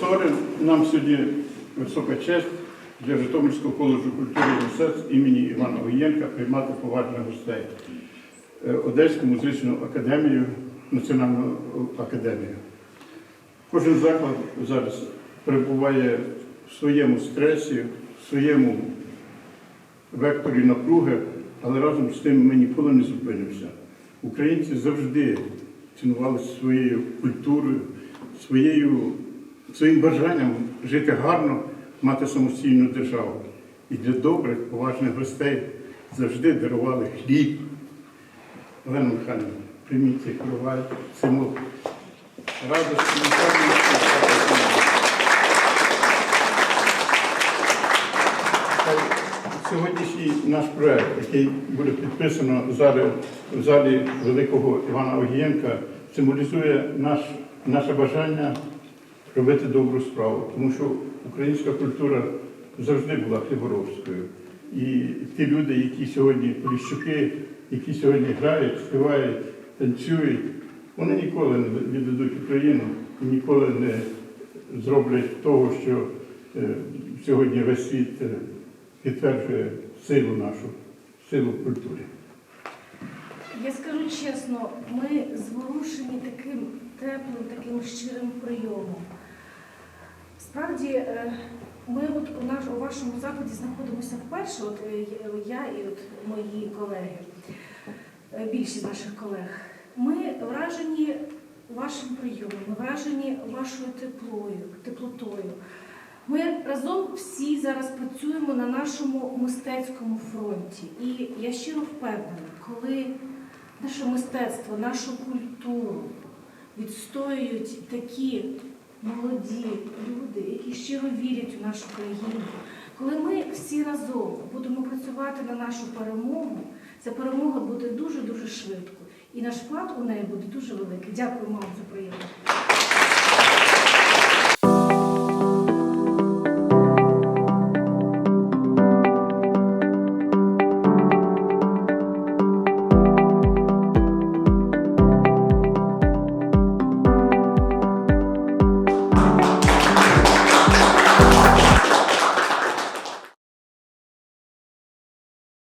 пане нам сьогодні висока честь для Житомирського коледжу культури і мистецтв імені Івана Огієнка приймати поважних гостей. Е, Одеську музичну академію, Національну академію. Кожен заклад зараз перебуває в своєму стресі, в своєму векторі напруги, але разом з тим ми ніколи не зупинимося. Українці завжди цінували своєю культурою, своєю, своїм бажанням жити гарно, мати самостійну державу. І для добрих, поважних гостей завжди дарували хліб. Олена Михайлівна, прийміть цей коровай, символ радості. і. Сьогоднішній наш проект, який буде підписано в залі великого Івана Огієнка, символізує наш, наше бажання робити добру справу, тому що українська культура завжди була хліборобською. І ті люди, які сьогодні поліщуки, які сьогодні грають, співають, танцюють, вони ніколи не віддадуть Україну і ніколи не зроблять того, що е, сьогодні весь світ е, підтверджує силу нашу, силу культури. Я скажу чесно, ми зворушені таким теплим, таким щирим прийомом. Справді, е, ми от у, наш, у вашому закладі знаходимося вперше, от е, я і от мої колеги, е, більшість наших колег. Ми вражені вашим прийомом, ми вражені вашою теплою, теплотою. Ми разом всі зараз працюємо на нашому мистецькому фронті. І я щиро впевнена, коли наше мистецтво, нашу культуру відстоюють такі молоді люди, які щиро вірять у нашу країну, коли ми всі разом будемо працювати на нашу перемогу, ця перемога буде дуже-дуже швидко. І наш вклад у неї буде дуже великий. Дякую вам за.